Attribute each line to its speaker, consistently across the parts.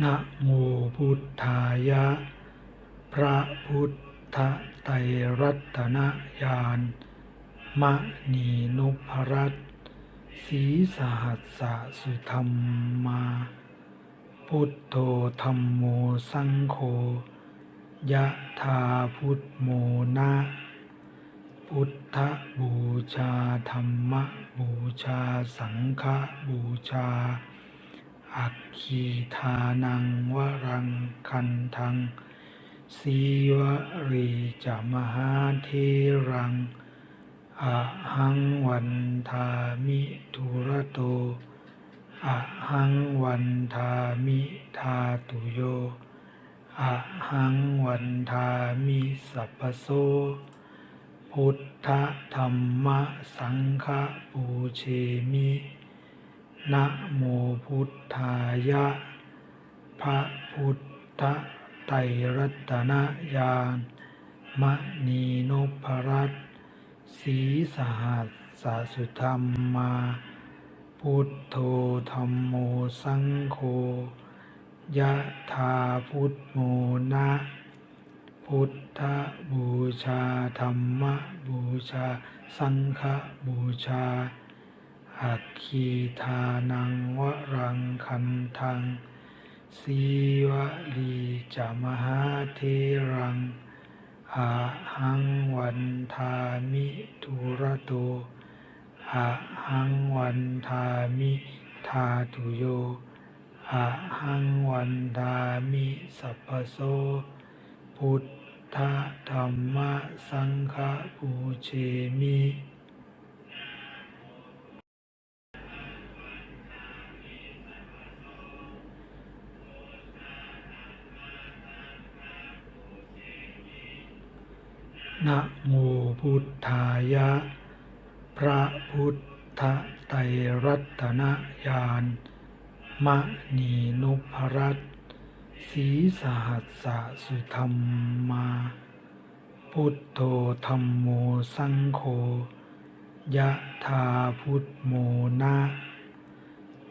Speaker 1: นะโมพุทธายะ พระพุทธไตรรัตนญาณมะนีนุภรัตสีสหัสสะสุธรรมมา พุทโธธรรมโมสังโฆยะธาพุทโมนะพุทธบูชาธรรมบูชาสังฆบูชา อัคคีทานังวรังคันทังสีวรีจะมหาเทรังอะหังวันทามิทุระโตอะหังวันทามิทาตุโยอะหังวันทามิสัพพโสพุทธธรรมสังฆปูเชมิ นะโมพุทธายะ พระพุทธไตรรัตนญาณมณีนพรัตสีสหัสสสุธรรมมา พุทโธธรรมโมสังโฆยะธาพุทโมนะ พุทธบูชาธรรมบูชา สังฆบูชา อัคคีทานังวรังคันทังสีวลีจะมหาเทรังอะหังวันทามิทุระโตอะหังวันทามิทาตุโยอะหังวันทามิสัพพโสพุทธธรรมสังฆปูเชมิ นะโมพุทธายะ พระพุทธไตรรัตนญาณมะนีนุภรัตน์สีสหัสสะสุธรรมมา พุทโธธรรมโมสังโฆยะธาพุทโมนะ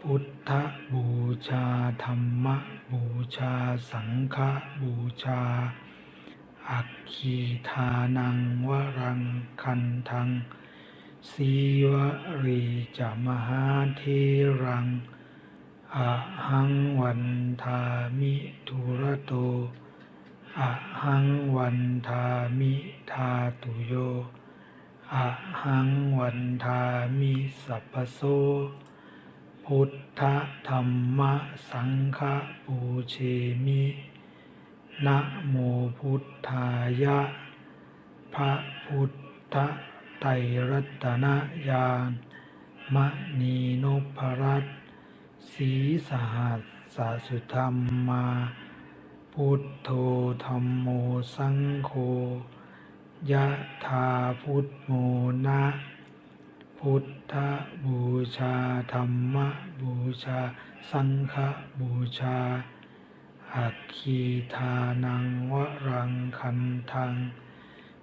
Speaker 1: พุทธบูชาธรรมบูชาสังฆบูชา อัคคีทานังวรังคันทังสีวรีจะมหาเทรังอะหังวันทามิทุระโตอะหังวันทามิทาตุโยอะหังวันทามิสัพพโสพุทธธรรมสังฆปูเชมิ นะโมพุทธายะ พระพุทธไตรรัตนญาณมณีนพรัตสีสหัสสสุธรรมมา พุทโธธรรมโมสังโฆยะธาพุทโมนะ พุทธบูชาธรรมบูชา สังฆบูชา อัคคีทานังวรังคันทัง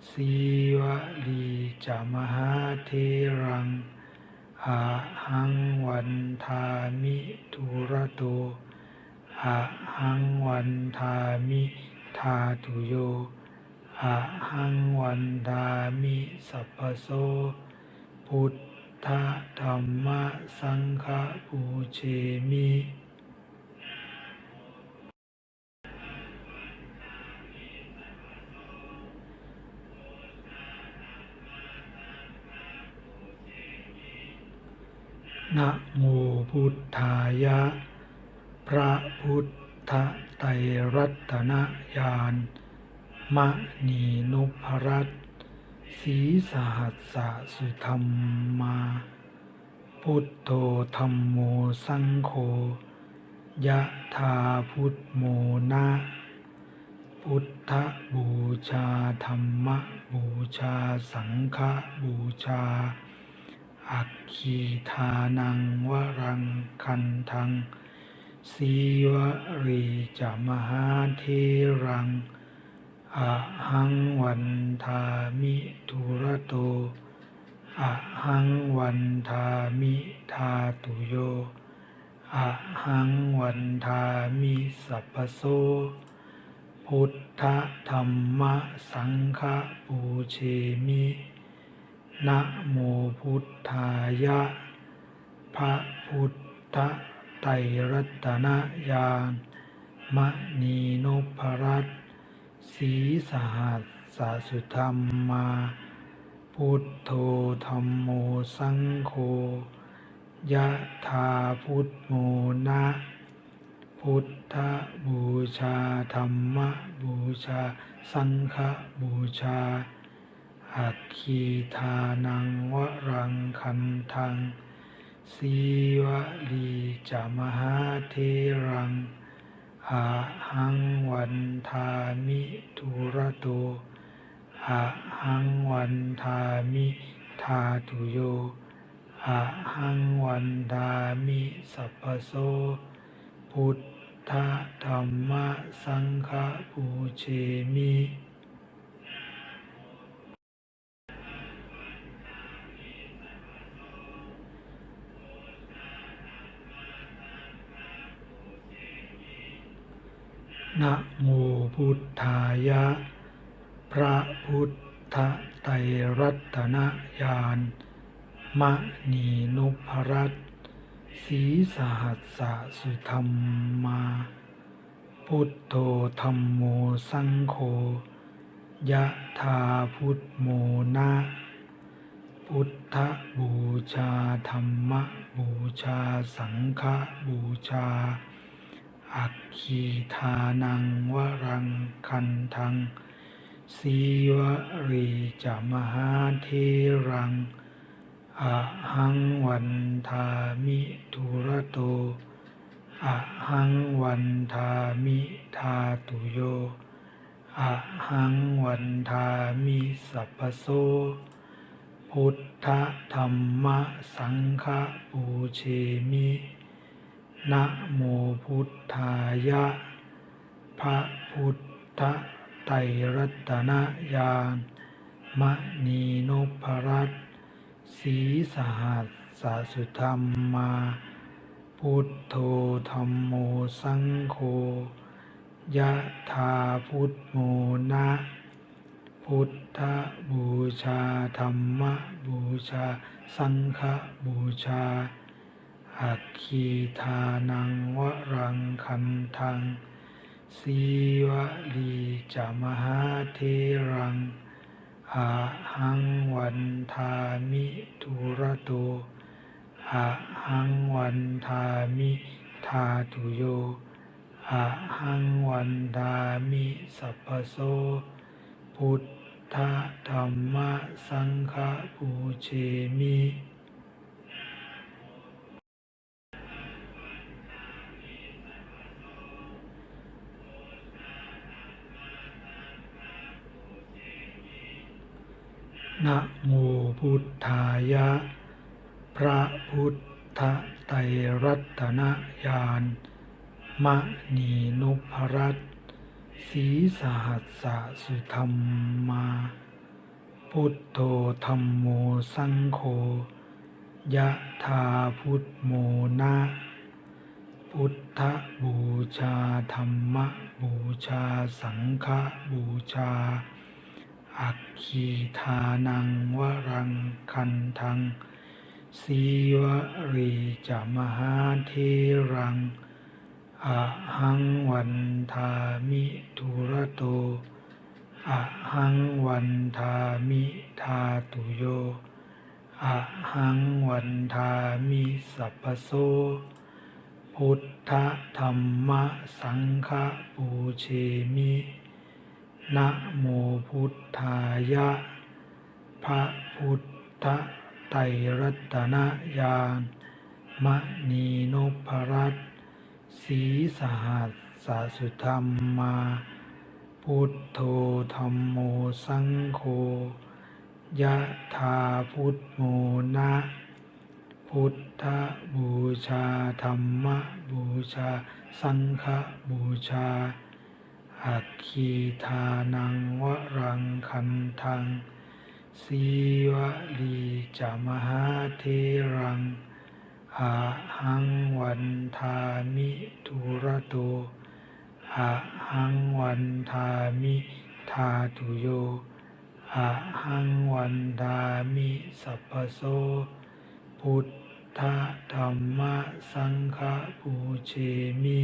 Speaker 1: สีวลีจะมหาเทรังอะหังวันทามิทุระโตอะหังวันทามิทาตุโยอะหังวันทามิสัพพโสพุทธธรรมสังฆปูเชมิ นะโมพุทธายะ พระพุทธไตรรัตนญาณมะนีนุภรัตสีสหัสสะสุธรรมมา พุทโธธรรมโมสังโฆยะธาพุทโมนะพุทธบูชาธรรมบูชาสังฆบูชา อัคคีทานังวรังคันทังสีวรีจะมหาเทรังอะหังวันทามิทุระโตอะหังวันทามิทาตุโยอะหังวันทามิสัพพโสพุทธธรรมสังฆปูเชมิ นะโมพุทธายะ พระพุทธไตรรัตนญาณมณีนพรัตน์สีสหัสสสุธรรมมา พุทโธธรรมโมสังโฆยะธาพุทโมนะ พุทธบูชาธรรมบูชา สังฆบูชา อัคคีทานังวรังคันทังสีวลีจามหาเทรังอาหังวันทามิทุระโตอะหังวันทามิทาตุโยอะหังวันทามิสัพพโสพุทธธรรมสังฆปูเชมิ นะโมพุทธายะ พระพุทธไตรรัตนญาณมณีนุพรัตน์สีสหัสสสุธรรมมา พุทโธธรรมโมสังโฆยะธาพุทโมนะพุทธบูชาธรรมบูชาสังฆบูชา อัคคีทานังวรังคันทังสีวรีจามหาเทรังอะหังวันทามิทุระโตอะหังวันทามิทาตุโยอะหังวันทามิสัพพโสพุทธธรรมสังฆปูเชมิ นะโมพุทธายะ พระพุทธไตรรัตนญาณมณีนพรัตสีสหัสสสุธรรมมา พุทโธธรรมโมสังโฆยะธาพุทโมนะ พุทธบูชาธรรมบูชา สังฆบูชา อัคคีทานังวรังคันทังสีวลีจามหาเทรังอาหังวันทามิทุระโตอะหังวันทามิทาตุโยอะหังวันทามิสัพพโสพุทธธรรมสังฆปูเชมิ นะโมพุทธายะ พระพุทธไตรรัตนญาณมณีนุพรัตน์สีสหัสสสุธรรมมา พุทโธธรรมโมสังโฆยะธาพุทโมนะพุทธบูชาธรรมบูชาสังฆบูชา อัคคีทานังวรังคันทังสีวรีจามหาเทรังอะหังวันทามิทุระโตอะหังวันทามิทาตุโยอะหังวันทามิสัพพโสพุทธธรรมสังฆปูเชมิ นะโมพุทธายะ พระพุทธไตรรัตนญาณมณีนพรัตน์สีสหัสสสุธรรมมา พุทโธธรรมโมสังโฆยะธาพุทโมนะ พุทธบูชาธรรมบูชา สังฆบูชา อัคคีทานังวรังคันทังสีวลีจามหาเทรังออะหังวันทามิทุระโตอะหังวันทามิทาตุโยอะหังวันทามิสัพพโสพุทธธรรมสังฆปูเชมิ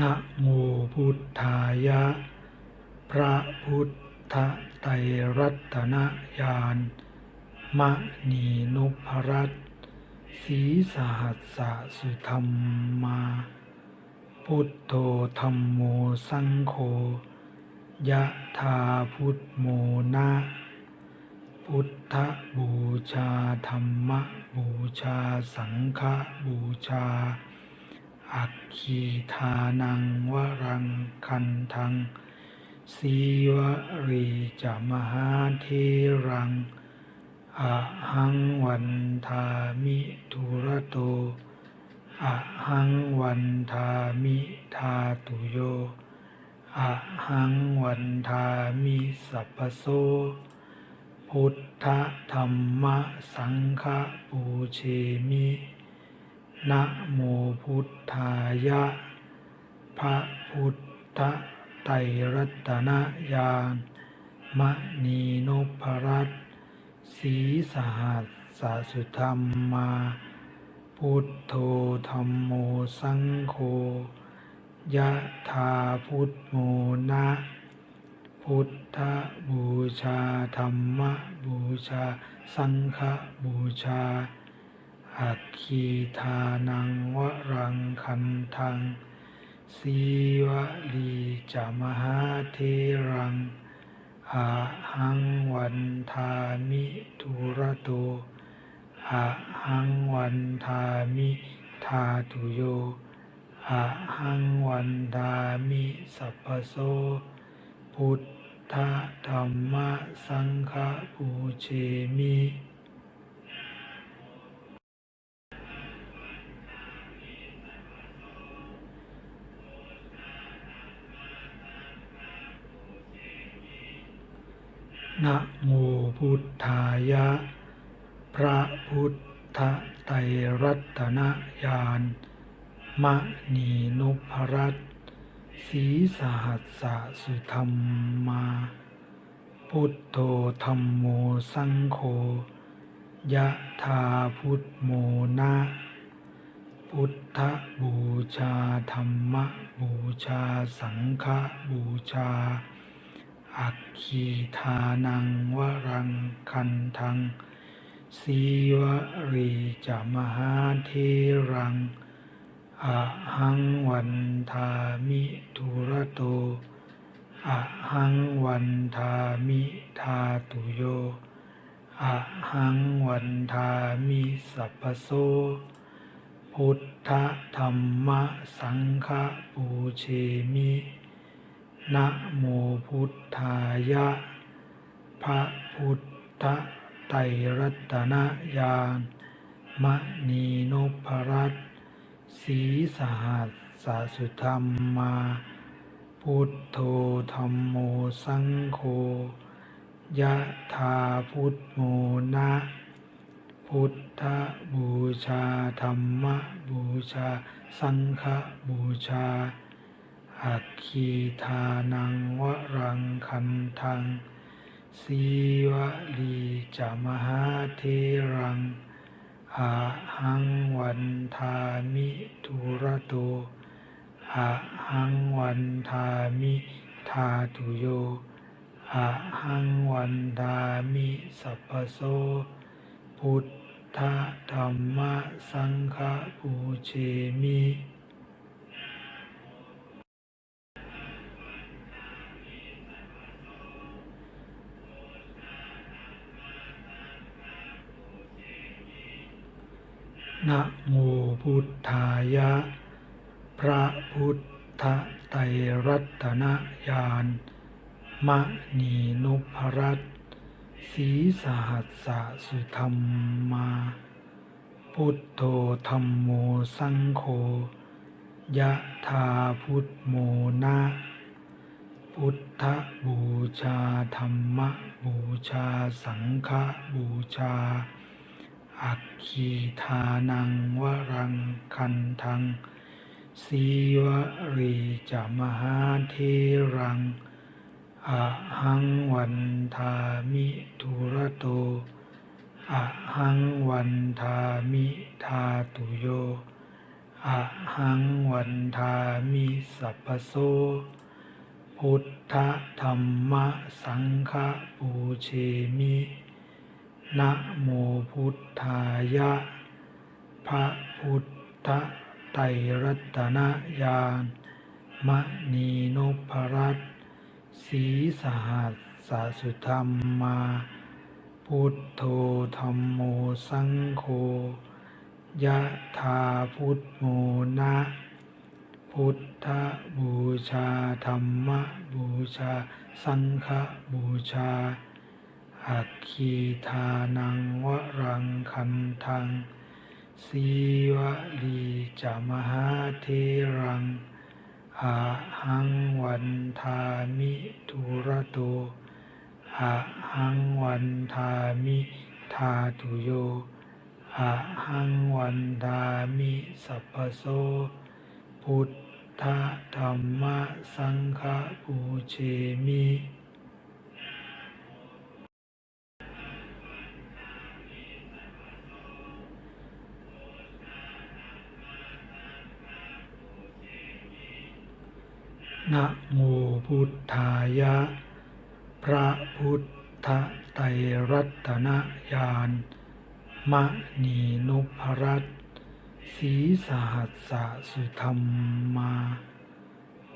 Speaker 1: นะโมพุทธายะ พระพุทธไตรรัตนญาณมะนีนุภรัตสีสหัสสะสุธรรมมา พุทโธธรรมโมสังโฆยะธาพุทโมนะพุทธบูชาธรรมบูชาสังฆบูชา อักขีทานังวรังคันทังสีวรีจะมหาเทรังอะหังวันทามิทุระโตอะหังวันทามิทาตุโยอะหังวันทามิสัพพโสพุทธธรรมสังฆปูเชมิ นะโมพุทธายะ พระพุทธไตรรัตนญาณมณีนพรัตสีสหัสสสุธรรมมา พุทโธธรรมโมสังโฆยะธาพุทโมนะ พุทธบูชาธรรมบูชา สังฆบูชา อักขีทานังวรังคันทังสีวลีจะมหาเทรังอะหังวันทามิทุระโตอะหังวันทามิทาตุโยอะหังวันทามิสัพพโส พุทธธรรมสังฆปูเชมิ นะโมพุทธายะ พระพุทธไตรรัตนญาณมะนีนุภรัตน์สีสหัสสะสุธรรมมา พุทโธธรรมโมสังโฆยะธาพุทโมนะพุทธบูชาธรรมบูชาสังฆบูชา อักขีทานังวรังคันทังสีวรีจะมหาเทรังอะหังวันทามิทุระโตอะหังวันทามิทาตุโยอะหังวันทามิสัพพโสพุทธธรรมสังฆปูเชมิ นะโมพุทธายะ พระพุทธไตรรัตนญาณมณีนพรัตน์สีสหัสสสุธรรมมา พุทโธธรรมโมสังโฆยะธาพุทโมนะพุทธบูชาธรรมบูชา สังฆบูชา อักขีทานังวรังคันทังสีวลีจะมหาเทรังอะหังวันทามิทุระโตอะหังวันทามิทาตุโยอะหังวันทามิสัพพโส พุทธธรรมสังฆปูเชมิ นะโมพุทธายะ พระพุทธไตรรัตนญาณมะนีนุภรัตสีสหัสสะสุธรรมมา พุทโธธรรมโมสังโฆยะธาพุทโมนะพุทธบูชาธรรมบูชาสังฆบูชา อัคคีทานังวรังคันทังสีวรีจะมหาเทรังอะหังวันทามิทุระโตอะหังวันทามิทาตุโยอะหังวันทามิสัพพโสพุทธธรรมสังฆปูเชมิ นะโมพุทธายะ พระพุทธไตรรัตนญาณมณีนพรัตสีสหัสสสุธรรมมา พุทโธธรรมโมสังโฆยะธาพุทโมนะ พุทธบูชาธรรมบูชา สังฆบูชา อัคคีทานังวรังคันทังสีวลีจะมหาเทรังอะหังวันทามิทุระโตอะหังวันทามิทาตุโยอะหังวันทามิสัพพโสพุทธธรรมสังฆปูเชมิ นะโมพุทธายะ พระพุทธไตรรัตนญาณมณีนพรัตน์สีสหัสสสุธรรมมา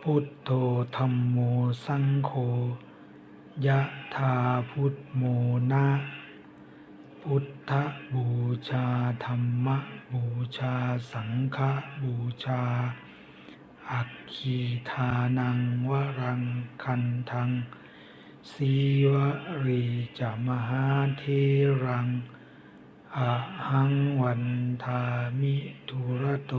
Speaker 1: พุทโธธรรมโมสังโฆยะธาพุทโมนะพุทธบูชาธรรมบูชาสังฆบูชา อัคคีทานังวรังคันทังสีวรีจะมหาเทรังอะหังวันทามิทุระโต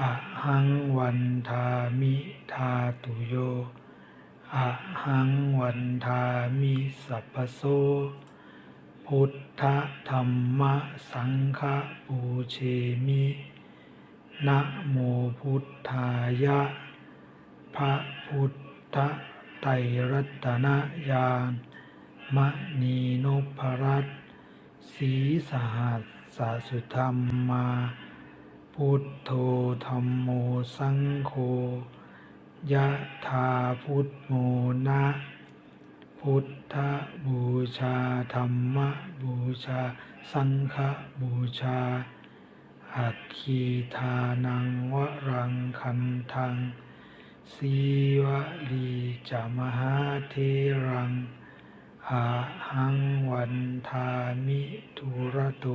Speaker 1: อะหังวันทามิทาตุโยอะหังวันทามิสัพพโส พุทธธรรมสังฆปูเชมิ นะโมพุทธายะ พระพุทธไตรรัตนญาณมณีนพรัตสีสหัสสสุธรรมมา พุทโธธรรมโมสังโฆยะธาพุทโมนะ พุทธบูชาธรรมบูชา สังฆบูชา อัคคีทานังวรังคันทังสีวลีจะมหาเทรังอะหังวันทามิทุระโต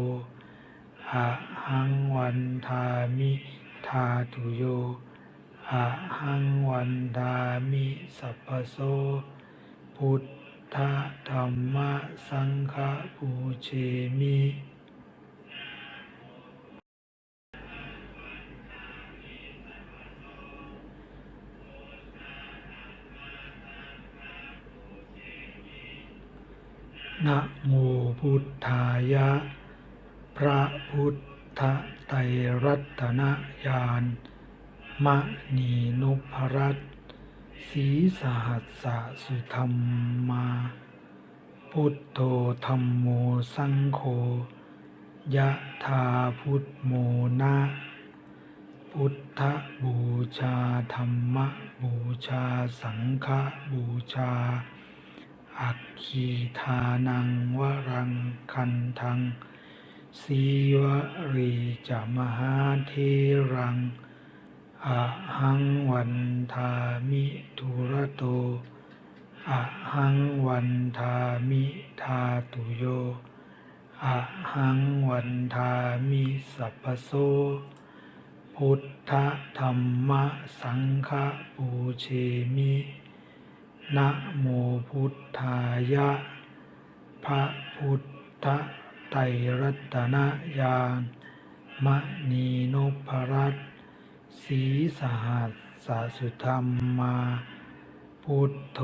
Speaker 1: อะหังวันทามิทาตุโยอะหังวันทามิสัพพโสพุทธธรรมสังฆปูเชมิ นะโมพุทธายะ พระพุทธไตรรัตนญาณมณีนพรัตสีสหัสสสุธรรมมา พุทโธธรรมโมสังโฆยะธาพุทโมนะพุทธบูชาธรรมบูชาสังฆบูชา อัคคีทานังวรังคันทังสีวรีจะมหาเทรังอะหังวันทามิทุระโตอะหังวันทามิทาตุโยอะหังวันทามิสัพพโสพุทธธรรมสังฆปูเชมิ นะโมพุทธายะ พระพุทธไตรรัตนญาณมณีนพรัตสสีสหัสสสุธรรมมา พุทโธ